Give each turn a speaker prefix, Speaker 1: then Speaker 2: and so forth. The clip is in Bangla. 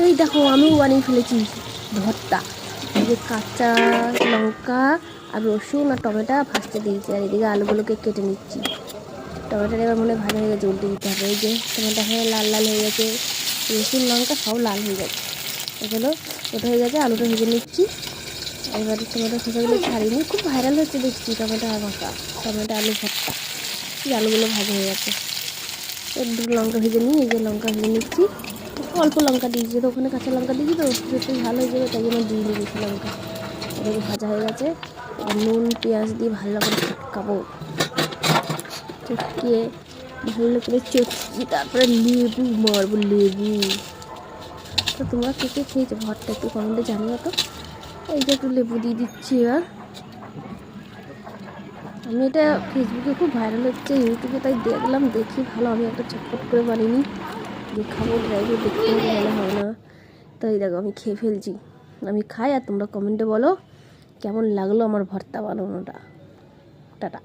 Speaker 1: এই দেখো আমিও বানিয়ে ফেলেছি। ভর্তা। যে কাঁচা লঙ্কা আর রসুন আর টমেটো ভাজতে দিয়েছি, আর এদিকে আলুগুলোকে কেটে নিচ্ছি। টমেটোটা এবার মনে ভাজা হয়ে গেছে, উল্টে দিতে হবে। এই যে টমেটো হয়ে লাল লাল হয়ে গেছে, রসুন, লঙ্কা সব লাল হয়ে গেছে। এগুলো ওটা হয়ে গেছে, আলুটা ভেজে নিচ্ছি। এবার টমেটো খোসাগুলো ছাড়িয়ে নিই খুব ভাইরাল হচ্ছে দেখছি, টমেটো আর মাখা টমেটো, আলু, ভর্তা। এই আলুগুলো ভাজা হয়ে গেছে। লঙ্কা ভেজে নিই, এই যে লঙ্কা ভেজে নিচ্ছি। অল্প লঙ্কা দিয়েছি। তো ওখানে কাঁচা লঙ্কা দিয়েছি, তো একটু ভালো হয়ে যাবে, তাই জন্য দিয়ে নিই বেশি লঙ্কা। এদিকে ভাজা হয়ে গেছে। নুন, পেঁয়াজ দিয়ে ভালো করে চটকাবো চটকিয়ে ভালো করে চটকি তারপরে লেবু, মারবো লেবু। তো তোমরা কে কে খেয়েছো? ভরটা একটু কমেন্টে জানিও তো। এই যে একটু লেবু দিয়ে দিচ্ছি এবার। আমি এটা ফেসবুকে খুব ভাইরাল হচ্ছে, ইউটিউবে তাই দেখলাম, দেখি ভালো, আমি একটা চটপট করে বানিয়ে যে খাব ড্রাইভার দেখতে ভালো হয় না। তাই দেখো, আমি খেয়ে ফেলছি। আমি খাই, আর তোমরা কমেন্টে বলো, কেমন লাগল আমার ভর্তা বানানোটা। টাটা।